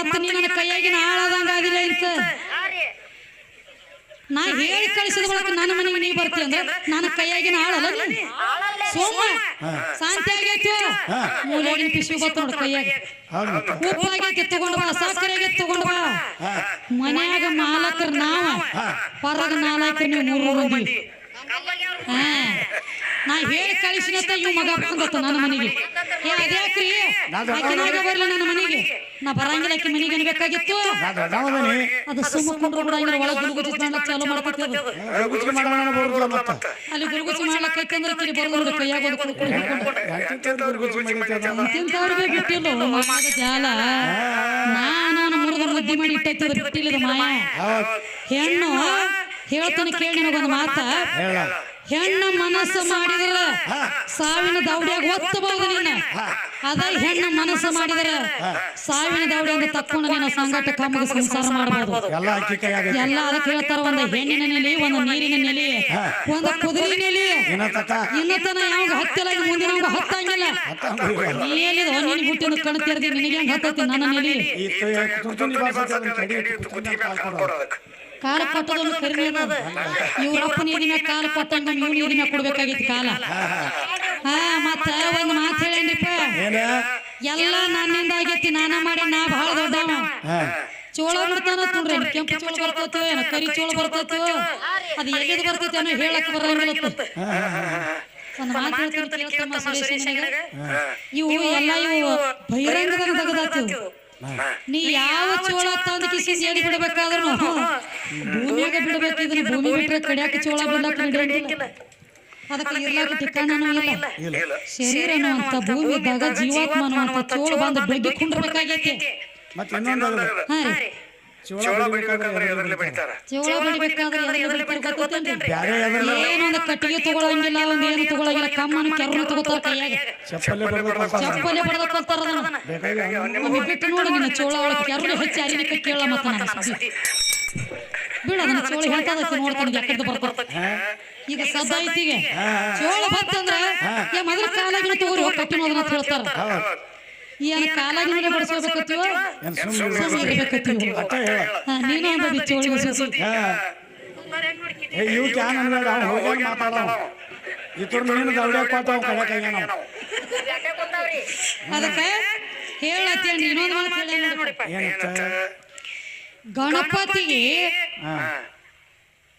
ಮತ್ತ ನೀ ನನ್ನ ಕೈಯಾಗಿನ ಆಳದಂಗ ಆಗಿಲ್ಲ ಅಂತ ನಾ ಹೇಳಿ ಕಳಿಸಿದ ಬಳಕ ನನ್ನ ಮನೆಗೆ ನೀ ಬರ್ತಿ ಅಂದ್ರೆ ನನ್ನ ಕೈಯಾಗಿನ ಆಳಲ್ಲ ಸೋಮ ಶಾಂತಿ ಆಗೈತಿ ಮೂಲೆಗಿನ ಪಿಶು ಗೊತ್ತ ನೋಡು ಕೈಯಾಗ. ಉಪ್ಪಾಗೈತಿ ತಗೊಂಡ್ ಬಾ ಸಕ್ಕರೆ ಆಗೈತಿ ತಗೊಂಡ್ ಬಾ. ಮನ್ಯಾಗ ಮಾಲಕರ್ ನಾವ ಹೊರಗ ನಾಲ್ಕರು ನೀವು ಮೂರು ಮಂದಿ. ಹಾ. ನಾ ಹೇಳಿ ಕಳಿಸಿನತ್ತ ಇವ್ ಮಗ ಬಂದತ್ತ ನನ್ನ ಮನೆಗೆ. ಏ ಅದ್ಯಾಕ್ರಿ? ಆಕಿನಾಗ ಬರ್ಲಿ ನನ್ನ ಮನೆಗೆ. ನಾ ಬರಂಗಿಲ್ಲ ಆಕಿ ಮನೆಗೆ ಬೇಕಾಗಿತ್ತು. ಅದು ಸುಮ್ಮ ಕುಂಡ್ರು ಬಿಡಂಗಿಲ್ಲ ಒಳಗೆ ಗುರುಗುಜಿ ಮಾಡ್ಲಕ್ ಚಾಲು ಮಾಡ್ಕೊತೇವೆ. ಅಲ್ಲಿ ಗುರುಗುಜಿ ಮಾಡ್ಲಕ್ಕೈತಿ ಅಂದ್ರೆ ಕಿರಿ ಬರೋದು ಕೈಯಾಗ ಒಂದು ಕುಡ್ಕೊಂಡು. ಹಿಡ್ಕೊಂಡು ಗುಚ್ಚಿ ಮಾಡಿರ್ತದ ತಿಂತವ್ರಿಗೆ ಬಿಟ್ಟಿಲ್ಲ? ಮಗ ಜಾಲ. ನಾನು ಮುರಿದ ಬುದ್ಧಿ ಮಾಡಿ ಇಟ್ಟೈತಿ ಬಿಟ್ಟಿಲ್ಲದ ಮಾಯ. ಹೆಣ್ಣು ಹೇಳ್ತಾನೆ ಕೇಳಿ ನನಗೊಂದು ಮಾತ. ಹೆಣ್ಣ ಮನಸ್ಸು ಮಾಡಿದ್ರ ಸಾವಿನ ದೌಡ್ಯಾಗ ಒತ್ತಬಹುದು ನೀನ ಅದ ಹೆಣ್ಣ ಮನಸ್ಸು ಮಾಡಿದ್ರ ಸಾವಿನ ದೌಡಿಯಾಗ ತಕ್ಕೊಂಡು ನೀನು ಸಂಗಟ ಕಮ್ಮಗೆ ಸಂಸಾರ ಮಾಡಬಹುದು ಎಲ್ಲ ಅದಕ್ಕೆ ಹೇಳ್ತಾರ ಒಂದು ಹೆಣ್ಣಿನ ನೆಲೆ ಒಂದು ನೀರಿನ ನೆಲೆ ಒಂದು ಕುದುರೆ ನೆಲೆ ಇನ್ನತನ ಯಾವಾಗ ಹತ್ತಿಲ್ಲ ಮುಂದಿನ ಹತ್ತಂಗಿಲ್ಲ. ನೀ ಎಲ್ಲಿದ ನೀನು ಹುಟ್ಟಿನ ಕಣ್ ತೆರೆದಿ ನಿನಗೆ ಹೆಂಗ್ ಹತ್ತೈತಿ? ನನ್ನ ನೆಲೆ ಕಾಲ ಕೊಟ್ಟದೊಂದು ಅದ ಇವ್ರ ಕಾಲ ಕೊಟ್ಟಂಗ ನೀವು ನೀರಿನ ಕೊಡ್ಬೇಕಾಗಿತ್ತು ಕಾಲ. ಹಾ ಮತ್ತ ಒಂದ್ ಮಾತು ಹೇಳೇನ್ರಿಪ್ಪ ಏನ? ಎಲ್ಲ ನನ್ನಿಂದ ಆಗೈತಿ ನಾನ ಮಾಡಿ ನಾ ಬಹಳ ದೊಡ್ಡವ. ಚೋಳ ಬರ್ತಾನ ತುಂಡ್ರಿ ಕೆಂಪು ಚೋಳ ಬರ್ತೈತೋ ಏನೋ ಕರಿ ಚೋಳ ಬರ್ತೈತೋ ಅದು ಎಲ್ಲಿದ್ ಬರ್ತೈತೆ ಅನ್ನೋ ಹೇಳಕ್ ಬರಂಗಿಲ್ಲ ಒಂದ್ ಮಾತು ಇವು ಎಲ್ಲ ಇವು ಬಹಿರಂಗದಾಗ ತೆಗೆದಾತು ನೀ ಯಾವ ಚೋಳ ತಂದ ಕಿಸಿಸ್ ಎಲ್ಲಿ ಬಿಡಬೇಕಾದ್ರೂ ಭೂಮಿಯಾಗ ಬಿಡ್ಬೇಕು ಇದನ್ನ ಭೂಮಿ ಬಿಟ್ರೆ ಕಡಿಯಾಕ ಚೋಳ ಬಿಡ್ಲಾಕ ನಡೆಯಂಗಿಲ್ಲ ಅದಕ್ಕೆ ಇರ್ಲಾಕ ಠಿಕಾಣನೂ ಇಲ್ಲ. ಶರೀರ ಅನ್ನುವಂತ ಭೂಮಿ ಇದ್ದಾಗ ಜೀವಾತ್ಮ ಅನ್ನುವಂತ ಚೋಳ ಬಂದು ಬೆಗ್ಗಿ ಕುಂಡ್ರಬೇಕಾಗೈತಿ ಮತ್ತೆ ಇನ್ನೊಂದು ಹಾ ರೀ. ಚೋಳ ಬೆಳಿಬೇಕಾದ್ರೆ ಎದರಲ್ಲಿ ಬೆಳಿತಾರ ಚೋಳ ಬೆಳಿಬೇಕಾದ್ರೆ ಎದರಲ್ಲಿ ಬೆಳಿತಾರ ಗೊತ್ತೇನ್ರಿ ಬ್ಯಾರೆ ಎದರಲ್ಲ ಏನೊಂದು ಕಟ್ಟಿಗೆ ತಗೊಳಂಗಿಲ್ಲ ಒಂದ್ ಏನು ತಗೊಳಂಗಿಲ್ಲ ಕಮ್ಮನ ಕೆರನು ತಗೋತಾರ ಕೈಯಾಗ. ಚಪ್ಪಲ್ಲೇ ಬರ್ಬೇಕು ಚಪ್ಪಲೆ ಬಡದಕ್ಕಂತಾರ ಅದನ್ನ ಬೇಕಾಗಿ ಬಿಟ್ಟು ನೋಡು ನಿನ್ನ ಚೋಳ ಒಳಗೆ ಕೆರಳು ಹೆಚ್ಚಿ ಅರಿಲಿಕ್ಕೆ ಕೇಳ ಮತ್ತ ಬಿಡ ಅದನ್ನ ಚೋಳ ಹೇಳ್ತಾದಕ್ಕೆ ನೋಡ್ತಾನೆ ಯಾಕಂತ ಬರ್ತಾರ ಈಗ ಸದ್ದ ಐತಿಗೆ ಚೋಳ ಬಂತಂದ್ರೆ ಏ ಮೊದಲ ಕಾಲಾಗಿನ ತಗೋರಿ ಹೋಗಿ ಕಟ್ಟಿ ನೋಡ್ರಿ ಅಂತ ಹೇಳ್ತಾರ. ಏನ್ ಕಾಲಾಗಿ ಬಡಿಸ್ಕೋಬೇಕತ್ತೀವ ಸುಮ್ಮನೆ ಅಟ್ಟ ಹೇಳ. ಹಾ, ನೀನು ಅಂದದಿ ಚೋಳಿಗೆ ಸುದ್ದಿ ಏ ಇವ್ ಕ್ಯಾನ್ ಅನ್ಬೇಡ ಅವ್ನು ಹೋಗಿ ಮಾತಾಡೋ ಇತರ ದೌಡ್ಯಾಗ ಅವ್ನು. ನಾವು ಅದಕ್ಕೆ ಹೇಳತ್ತಿ ಇನ್ನೊಂದು ಮಾತು ಹೇಳಿ ಗಣಪತಿಗೆ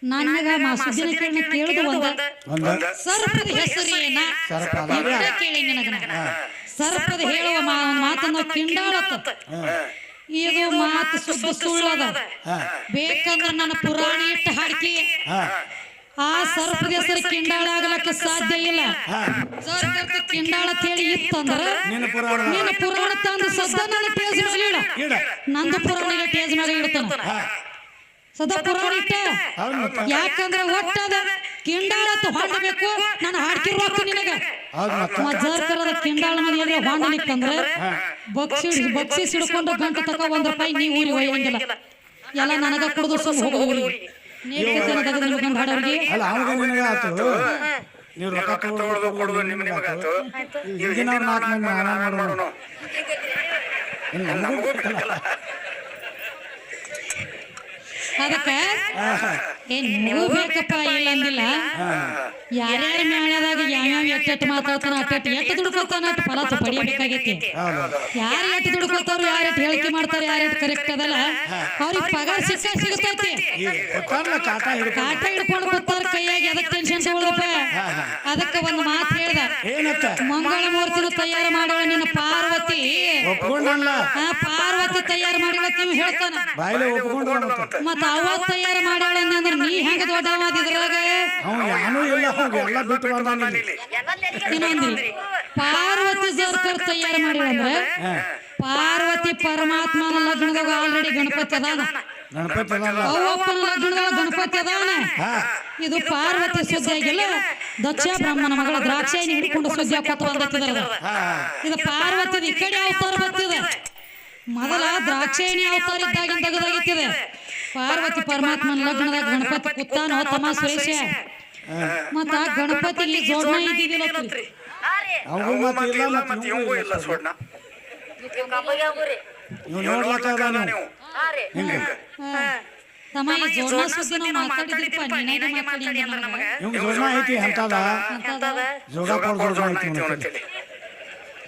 ನನಗ ಮಾ ಸುದ್ದಿನ ಕೇಳಿ ಕೇಳುದು ಒಂದ ಸರ್ಪದ ಹೆಸರಿನ. ಕೇಳಿ ನಿನಗ ಸರ್ಪದ ಹೇಳುವ ಮಾ ಮಾತನ್ನ ಕಿಂಡಾಳತ್ತ ಇದು ಮಾತು ಶುದ್ಧ ಸುಳ್ಳದ. ಬೇಕಂದ್ರ ನನ್ನ ಪುರಾಣ ಇಟ್ಟು ಹಾಡ್ಕಿ. ಆ ಸರ್ಪದ ಹೆಸರು ಕಿಂಡಾಳ ಆಗ್ಲಕ್ಕ ಸಾಧ್ಯ ಇಲ್ಲ. ಸರ್ಪದ ಕಿಂಡಾಳ ತೇಳಿ ಇತ್ತಂದ್ರ ನಿನ್ನ ಪುರಾಣ ತಂದು ಸದ್ದ ನನ್ನ ಟೇಜ್ ಮೇಲೆ ಇಡ. ನಂದು ಪುರಾಣಿಗೆ ಟೇಜ್ ಮೇಲೆ ಇಡ್ತಾನ. ಸದಾ ಇಟ್ಟ. ಯಾಕಂದ್ರ ಒಟ್ಟದ ಕಿಂಡಾಳ ಅಂತ ಹೊಂಡಬೇಕು. ನಾನು ಹಾಡ್ಕಿ ನಿನಗೆ. ಹೌದು ಕಿಂಡಾಳ ಮನೆಯಲ್ಲಿ ಹೊಂಡಲಿಕ್ಕಂದ್ರ ಬಕ್ಷಿ ಬಕ್ಷಿ ಸಿಡ್ಕೊಂಡು ಗಂಟ ತಕ ಒಂದ್ ರೂಪಾಯಿ ನೀ ಊರಿ ಒಯ್ಯಂಗಿಲ್ಲ ಎಲ್ಲ ನನಗ ಕುಡಿದು ಸುಮ್ ನೀವು ರೊಕ್ಕ ತಗೊಳ್ಳೋದು ಕೊಡೋದು ನಿಮಗೆ ಆತು. ಈಗಿನ ನಾಲ್ಕು ಮಂದಿ ನಾನ ಮಾಡೋಣ. ನಮಗೂ ಗೊತ್ತಲ್ಲ ಅದಕ್ಕ? ಏನ್ ನೀವು ಬೇಕಪ್ಪ ಇಲ್ಲ ಅಂದಿಲ್ಲ? ಯಾರ್ಯಾರ ಮೇಳದಾಗ ಯಾವ್ಯಾವ ಎಟ್ಟೆಟ್ಟು ಮಾತಾಡ್ತಾನ ಅಟ್ಟೆಟ್ಟು ಎಟ್ಟು ದುಡ್ಕೊತಾನ ಅಟ್ಟು ಫಲ ಪಡಿಯಬೇಕಾಗೈತಿ. ಯಾರು ಎಟ್ಟು ದುಡ್ಕೊತಾರ ಯಾರು ಎಟ್ಟು ಹೇಳಿಕೆ ಮಾಡ್ತಾರ ಯಾರು ಕರೆಕ್ಟ್ ಅದಲ್ಲ ಅವ್ರಿಗೆ ಪಗಾರ ಸಿಕ್ಕ ಸಿಗುತ್ತೈತಿ. ಕಾಟ ಹಿಡ್ಕೊಂಡು ಕಾಟ ಕೈಯಾಗಿ ಅದಕ್ಕೆ ಟೆನ್ಷನ್ ತಗೊಳಪ್ಪ ಅದಕ್ಕೆ ಒಂದು ಮಾತು ಹೇಳ್ದ. ಮಂಗಳ ಮೂರ್ತಿನ ತಯಾರು ಪಾರ್ವತಿ ಪಾರ್ವತಿ ತಯಾರು ನೀವು ಹೇಳ್ತಾನ. ಬಾಯಿಲೆ ಮತ್ತೆ ಅವ ತಯಾರು ಮಾಡ್ಯಾಳ ಅಂದ್ರೆ ನೀ ಹೆಂಗ ದೊಡ್ಡ ಇದ್ರಾಗ ಅವ್ನು ಯಾನೂ ಇಲ್ಲ ಅವ್ನು ಎಲ್ಲ ಬಿಟ್ಟು ಬಂದಾನ ಇಲ್ಲಿ. ಇನ್ನೊಂದ್ರಿ ಪಾರ್ವತಿ ತಯಾರು ಅಂದ್ರೆ ಪಾರ್ವತಿ ಪರಮಾತ್ಮನ ಲಗ್ನದಾಗ ಆಲ್ರೆಡಿ ಗಣಪತಿ ಅದಾನ. ಗಣಪತಿ ಲಗ್ನದಾಗ ಗಣಪತಿ ಅದಾನ. ಇದು ಪಾರ್ವತಿ ಸುದ್ದಿಯಾಗಿಲ್ಲ ದಕ್ಷ ಬ್ರಹ್ಮನ ಮಗಳ ದ್ರಾಕ್ಷಾಯಿನಿ ಹಿಡ್ಕೊಂಡು ಸುದ್ದಿ ಹಾಕೋತ ಇದು ಪಾರ್ವತಿ ಈ ಕಡೆ ಅವತಾರ ಬರ್ತಿದೆ ಮೊದಲ ದ್ರಾಕ್ಷಾಯಣಿ ಅವತಾರ ಇದ್ದಾಗಿಂದ ತೆಗೆದಾಗಿತ್ತಿದೆ ಪಾರ್ವತಿ ಪರಮಾತ್ಮನ ಲಗ್ನದಾಗ ಗಣಪತಿ ಕುತ್ತಾನೋ ತಮ್ಮ ಸುರೇಶ. ಮತ್ತ ಆ ಇಲ್ಲಿ ಜೋಡ್ನ ಇದ್ದಿದ್ದಿಲ್ಲ ಅವು ಮತ್ತೆ ಇಲ್ಲ ಮತ್ತೆ ಇವಂಗೂ ಇಲ್ಲ ಸೋಡ್ನ. ನೀವು. ನೀವು ಹಿಂಗೆ. ತಮ್ಮ ಈ ಜೋಡ್ನ ಸುದ್ದಿ ನಾವು ಮಾತಾಡಿದ್ರಿಪ್ಪ ನೀನಾಗೆ ಮಾತಾಡಿ ಅಂದ್ರ ನಮಗ? ಇವ್ಗೆ ಐತಿ ಅಂತದ? ಅಂತದ? ಜೋಗ ಕೊಡ್ ಜೋಡ್ನ ಐತಿ.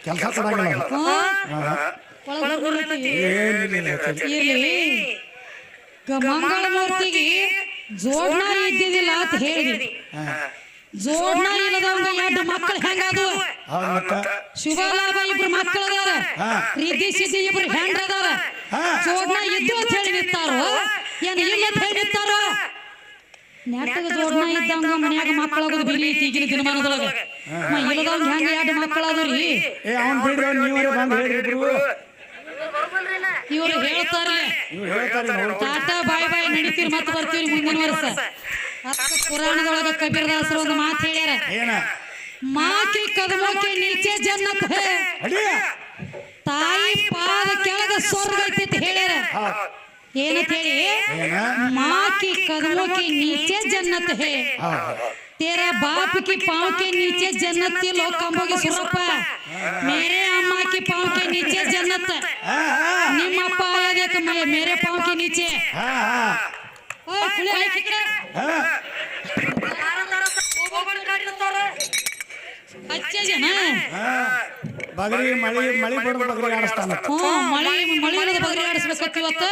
ಕೆಲಸ ಕೊಡಂಗಿಲ್ಲ ಇರ್ಲಿ. ಮಂಗಳ ಮೂರ್ತಿಗೆ ಜೋಡ್ನ ಇದ್ದಿದ್ದಿಲ್ಲ ಅಂತ ಹೇಳಿದ್ರಿ ಜೋಡ್ನ ಇಲ್ಲದವಂಗ ಎರಡು ಮಕ್ಕಳು ಹೆಂಗದು ಶುಭ ಲಾಭ ಇಬ್ರು ಮಕ್ಕಳು ಅದಾರ. ರಿದ್ದಿ ಸಿದ್ದಿ ಇಬ್ರು ಹೆಂಡ್ರ ಅದಾರ. ಜೋಡ್ನ ಇದ್ದು ಅಂತ ಹೇಳಿ ನಿಂತಾರೋ? ಏನ್ ಇಲ್ಲ ಅಂತ ಹೇಳಿ ನಿಂತಾರೋ? ನೆಟ್ಟಗ ಜೋಡ್ನ ಇದ್ದಂಗ ಮನ್ಯಾಗ ಮಕ್ಕಳಾಗೋದು ಬಿರ್ಲಿ ಈಗಿನ ದಿನಮಾನದೊಳಗ. ಇಲ್ಲದವಂಗ ಹೆಂಗ ಎರಡು ಮಕ್ಕಳಾದ್ರಿ ಏ ಅವ್ನ್ ಬಿಡ್ರಿ ನೀವರೇ ಬಂದು ಹೇಳ್ರಿ ಇವರು ಹೇಳ್ತಾರೆ. ಟಾಟಾ ಬಾಯ್ ಬಾಯ್ ನಡೀತೀರಿ ಮತ್ತೆ ಬರ್ತೀವಿ ಮುಂದಿನ ವರ್ಷ. ಪುರಾಣದೊಳಗ ಕಬೀರದಾಸರು ಒಂದು ಮಾತು ಹೇಳ್ಯಾರ. ಮಾಕಿ ಕದಮೋಕಿ ನಿಲ್ಚೆ ಜನ್ನತ್ ತಾಯಿ ಪಾದ ಕೆಳಗ ಸ್ವರ್ಗ ಐತಿ ಹೇಳ್ಯಾರ. ಏನಂತ ಹೇಳಿ? ಮಾಕಿ ಕದಮೋಕಿ ನೀಚೆ ಜನ್ನತ್ ಹೇ. ತೇರ बाप की ನೀಚೆ के नीचे जन्नत के लोग के पाँव के नीचे जन्नत निम अप्पा आया देख मैं मेरे पाँव के नीचे ओ खुले लेके ಹಚ್ಚ ಜನ ಬಗರಿ ಮಳಿ ಮಳಿ ಬಡ್ದು ಬಗರಿ ಆಡಿಸ್ತಾನ. ಹ್ಞೂ ಮಳಿ ಮಳಿ ಇಲ್ಲದ ಬಗರಿ ಆಡಿಸ್ಬೇಕತ್ತ ಇವತ್ತು?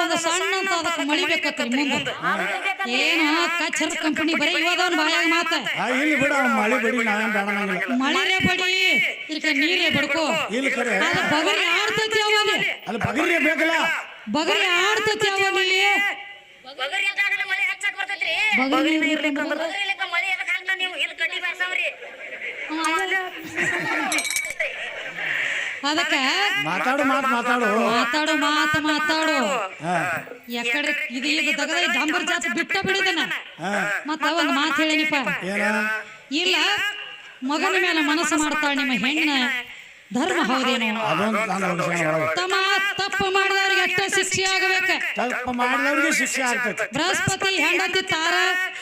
ಒಂದು ಸಣ್ಣ ಅಂತ ಅದಕ್ಕೆ ಮಳಿ ಬೇಕತ್ರಿ ಮುಂದೆ. ಏನು ಕಚ್ಚರ ಕಂಪನಿ ಬರೀ ಇವದವನ್ ಬಾಯಾಗ ಮಾತ ಆ ಇಲ್ಲಿ ಬಿಡ ಅವ್ನ್ ಮಳಿ ಬಡಿ ನಾನು ಬೇಡ. ನಂಗಿಲ್ಲ ಮಳಿರೇ ಬಡಿ ಇದಕ್ಕೆ ನೀರೇ ಬಡ್ಕೋ. ಇಲ್ಲಿ ಕರೆ ಅದು ಬಗರಿ ಆಡ್ತೈತಿ ಅವಲ್ಲಿ ಅಲ್ಲಿ. ಬಗರಿ ಬೇಕಲ್ಲ. ಬಗರಿ ಆಡ್ತೈತಿ ಹಚ್ಚಕ್ ಬರ್ತೈತ್ರಿ. ಬಗರಿ ಬಗರಿ ಇಲ್ಲಕ ಮಳೆ ಎದಕ್ ಹಾಕ್ತಾ ನೀವು ಇಲ್ಲಿ ಕಡ್ಡಿ ಬಾರ್ಸವ್ರಿ ಅದಕ್ಕ? ಮಾತಾಡು ಮಾತು ಮಾತಾಡು ಮಾತಾಡು. ಮಾತು ಮಾತಾಡು. ಎಕಡೆ ಇದು ದಗದ ಡಾಂಬರ್ ಜಾತಿ ಬಿಟ್ಟ ಬಿಡಿದನ ಮತ್ತ ಒಂದು ಮಾತು ಹೇಳಿನಿಪ್ಪ. ಇಲ್ಲ ಮಗನ ಮೇಲೆ ಮನಸ್ಸು ಮಾಡ್ತಾಳ ನಿಮ್ಮ ಹೆಣ್ಣ. ಧರ್ಮ ಹೌದೇನೋ? ತಮ್ಮ ತಪ್ಪು ಮಾಡಿದವ್ರಿಗೆ ಎಷ್ಟ ಶಿಕ್ಷೆ ಆಗಬೇಕು. ತಪ್ಪು ಮಾಡಿದವ್ರಿಗೆ ಶಿಕ್ಷೆ ಆಗ್ತೈತಿ ಬೃಹಸ್ಪತಿ ಹೆಂಡತಿ ತಾರ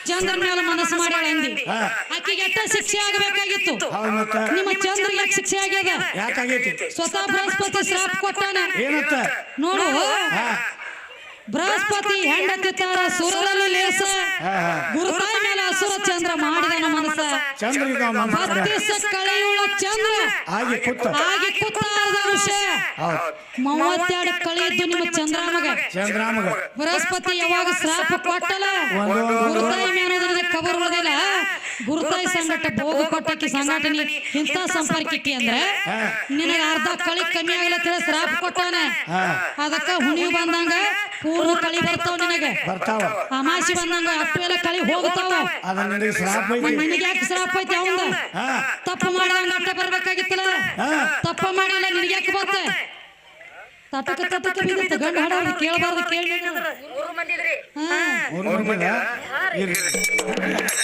ಚಂದ್ರನ ಮೇಲೆ ಮನಸ್ಸು ಮಾಡ್ಯಾಳ ಅಂದಿ. ಆಕಿಗೆ ಎಷ್ಟ ಶಿಕ್ಷೆ ಆಗಬೇಕಾಗಿತ್ತು. ನಿಮ್ಮ ಚಂದ್ರ ಯಾಕೆ ಶಿಕ್ಷೆ ಆಗ್ಯದ? ಯಾಕಾಗೈತಿ ಸ್ವತಃ ಬೃಹಸ್ಪತಿ ಶ್ರಾಪ ಕೊಟ್ಟಾನ. ನೋಡು. ಬೃಹಸ್ಪತಿ ಹೆಂಡತಿ ತಾರ ಸುರಳಲ್ಲಿ ಲೇಸ. ಗುರುತಾಯಿ ಮೇಲೆ ಚಂದ್ರ ಮಾಡಿದನ ಮನಸ ಚಂದ್ರಿಗೆ ಮನ್ಸ್ ಕಳೆಯುಳ ಚಂದ್ರ. ಆಗಿ ಕೂತ ಆಗಿ ಕುತ್ತಾರದ ಹೌದು ಮೂವತ್ತೆರಡು ಕಳೆಯಿದ್ದು ನಿಮ್ಮ ಚಂದ್ರಾಮಗ. ಚಂದ್ರಾಮಗ. ಬೃಹಸ್ಪತಿ ಯಾವಾಗ ಶ್ರಾಪ ಕೊಟ್ಟಲ್ಲ? ಗುರುತಾಯಿ ಮೇನದ ಕಬರ್ ಗುರುತಾಯಿ ಸಂಘಟ ಭೋಗ ಕೊಟ್ಟಕ್ಕೆ ಸಂಘಟನೆ ಇಂಥ ಸಂಪರ್ಕಕ್ಕೆ ಅಂದ್ರೆ ನಿನಗೆ ಅರ್ಧ ಕಳಿ ಕಮ್ಮಿ ಆಗಿಲ್ಲ ಶ್ರಾಪ ಕೊಟ್ಟಾನ. ಅದಕ್ಕ ಹುಣಿವು ಬಂದಂಗ ಪೂರ್ವ ಕಳಿ ಬರ್ತಾವ ನಿನಗೆ. ಬರ್ತಾವ. ಅಮಾಸಿ ಬಂದಂಗ ಅಷ್ಟು ಎಲ್ಲ ಕಳಿ ಹೋಗ್ತಾವ. ಅದ ನಿನಗೆ ಯಾಕೆ ಶ್ರಾಪ ಐತಿ ಅವಂದ? ತಪ್ಪು ಮಾಡಿದಂಗ ಅಟ್ಟ ಬರ್ಬೇಕಾಗಿತ್ತಲ್ಲ? ತಪ್ಪು ಮಾಡಿಲ್ಲ ನಿನಗೆ ಯಾಕೆ ಬರ್ತ ತಟಕ ತಟಕ ಬಿದ್ದಿತ್ತು ಗಂಡ ಹಾಡೋದು ಕೇಳಬಾರ್ದು ಕೇಳಿ ಮೂರು ಮಂದಿದ್ರಿ ಹಾ. ಮೂರು ಮಂದಿ ಇರ್ಲಿ